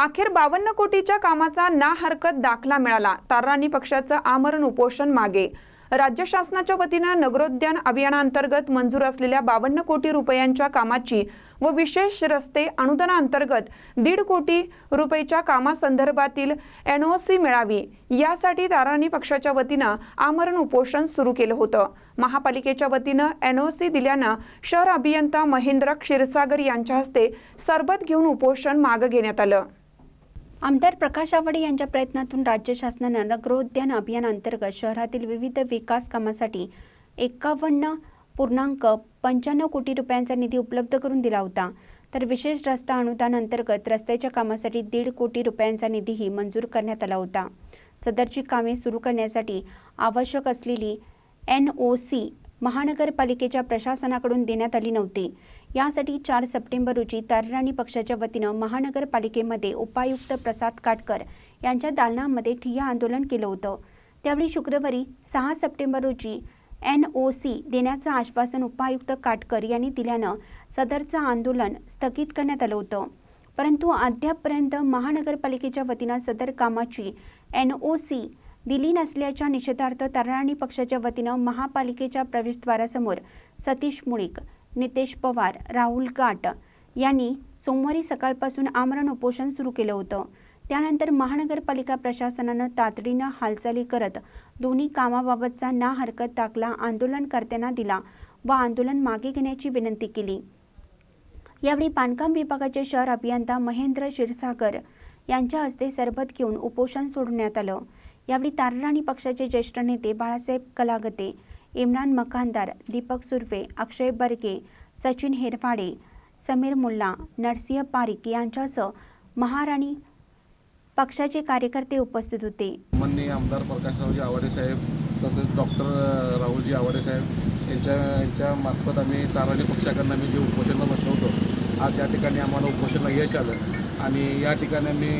अखेर बावन्न कोटीच्या कामाचा ना हरकत दाखला मिळाला. ताराणी पक्षाचं आमरण उपोषण मागे. राज्य शासनाच्या वतीनं नगरोद्यान अभियानांतर्गत मंजूर असलेल्या बावन्न कोटी रुपयांच्या कामाची व विशेष रस्ते अनुदानाअंतर्गत दीड कोटी रुपयाच्या कामासंदर्भातील एनओसी मिळावी यासाठी ताराणी पक्षाच्या वतीनं आमरण उपोषण सुरू केलं होतं. महापालिकेच्या वतीनं एनओसी दिल्यानं शहर अभियंता महेंद्र क्षीरसागर यांच्या हस्ते सरबत घेऊन उपोषण मागं घेण्यात आलं. आमदार प्रकाश आवाडे यांच्या प्रयत्नातून राज्य शासनानं नगरोद्यान अभियानांतर्गत शहरातील विविध विकास कामासाठी एकावन्न पूर्णांक पंच्याण्णव कोटी रुपयांचा निधी उपलब्ध करून दिला होता. तर विशेष रस्ता अनुदान अंतर्गत रस्त्याच्या कामासाठी दीड कोटी रुपयांचा निधीही मंजूर करण्यात आला होता. सदरची कामे सुरू करण्यासाठी आवश्यक असलेली एन ओ सी महानगरपालिकेच्या प्रशासनाकडून देण्यात आली नव्हती. यासाठी चार सप्टेंबर रोजी तारराणी पक्षाच्या वतीनं महानगरपालिकेमध्ये उपायुक्त प्रसाद काटकर यांच्या दालनामध्ये ठिय्या आंदोलन केलं होतं. त्यावेळी शुक्रवारी सहा सप्टेंबर रोजी एन ओ सी देण्याचं आश्वासन उपायुक्त काटकर यांनी दिल्यानं सदरचं आंदोलन स्थगित करण्यात आलं होतं. परंतु अद्यापपर्यंत महानगरपालिकेच्या वतीनं सदर कामाची एन ओ सी दिली नसल्याच्या निषेधार्थ तरराणी पक्षाच्या वतीनं महापालिकेच्या प्रवेशद्वारासमोर सतीश मुळीक नितेश पवार राहुल गाट यांनी सोमवारी सकाळपासून आमरण उपोषण सुरू केलं होतं. त्यानंतर महानगरपालिका प्रशासनानं तातडीनं हालचाली करत दोन्ही कामाबाबतचा ना हरकत दाखला आंदोलनकर्त्यांना दिला व आंदोलन मागे घेण्याची विनंती केली. यावेळी बांधकाम विभागाचे शहर अभियंता महेंद्र क्षीरसागर यांच्या हस्ते सरबत घेऊन उपोषण सोडण्यात आलं. यावेळी तारराणी पक्षाचे ज्येष्ठ नेते बाळासाहेब कलागते इम्रान मकानदार दीपक सुर्वे अक्षय बर्गे सचिन हेरफाडे समीर मुल्ला नरसिंह पारिक यांच्यासह महाराणी पक्षाचे कार्यकर्ते उपस्थित होते. माननीय आमदार प्रकाशरावजी आवाडे साहेब तसेच डॉक्टर राहुलजी आवाडे साहेब यांच्या यांच्या मार्फत आम्ही ताराणी पक्षाकडनं आम्ही जे उपोषणला बसलो होतो आज त्या ठिकाणी आम्हाला उपोषणला यश आलं. आणि या ठिकाणी आम्ही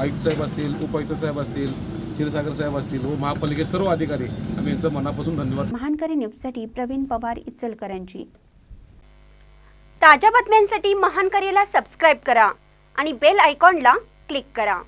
आयुक्त साहेब असतील उपायुक्त साहेब असतील क्षीरसागर साहेब असतील व महापालिकेचे सर्व अधिकारी आम्ही यांचं मनापासून धन्यवाद. महानकरी न्यूजसाठी प्रवीण पवार इचलकरांची ताज्या बातम्यांसाठी महानकरीला सबस्क्राईब करा आणि बेल आयकॉनला क्लिक करा.